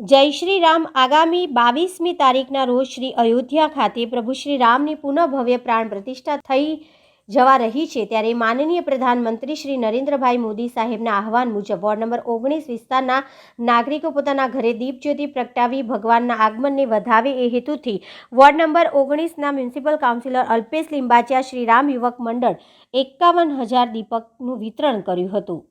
જય શ્રી રામ. આગામી બાવીસમી તારીખના રોજ શ્રી અયોધ્યા ખાતે પ્રભુ શ્રી રામની પુનઃ ભવ્ય પ્રાણ પ્રતિષ્ઠા થઈ જવા રહી છે ત્યારે માનનીય પ્રધાનમંત્રી શ્રી નરેન્દ્રભાઈ મોદી સાહેબના આહવાન મુજબ વોર્ડ નંબર ઓગણીસ વિસ્તારના નાગરિકો પોતાના ઘરે દીપ જ્યોતિ પ્રગટાવી ભગવાનના આગમનને વધાવે એ હેતુથી વોર્ડ નંબર ઓગણીસના મ્યુનિસિપલ કાઉન્સિલર અલ્પેશ લિંબાચિયા શ્રી રામ યુવક મંડળ એકાવન હજાર દીપકનું વિતરણ કર્યું હતું.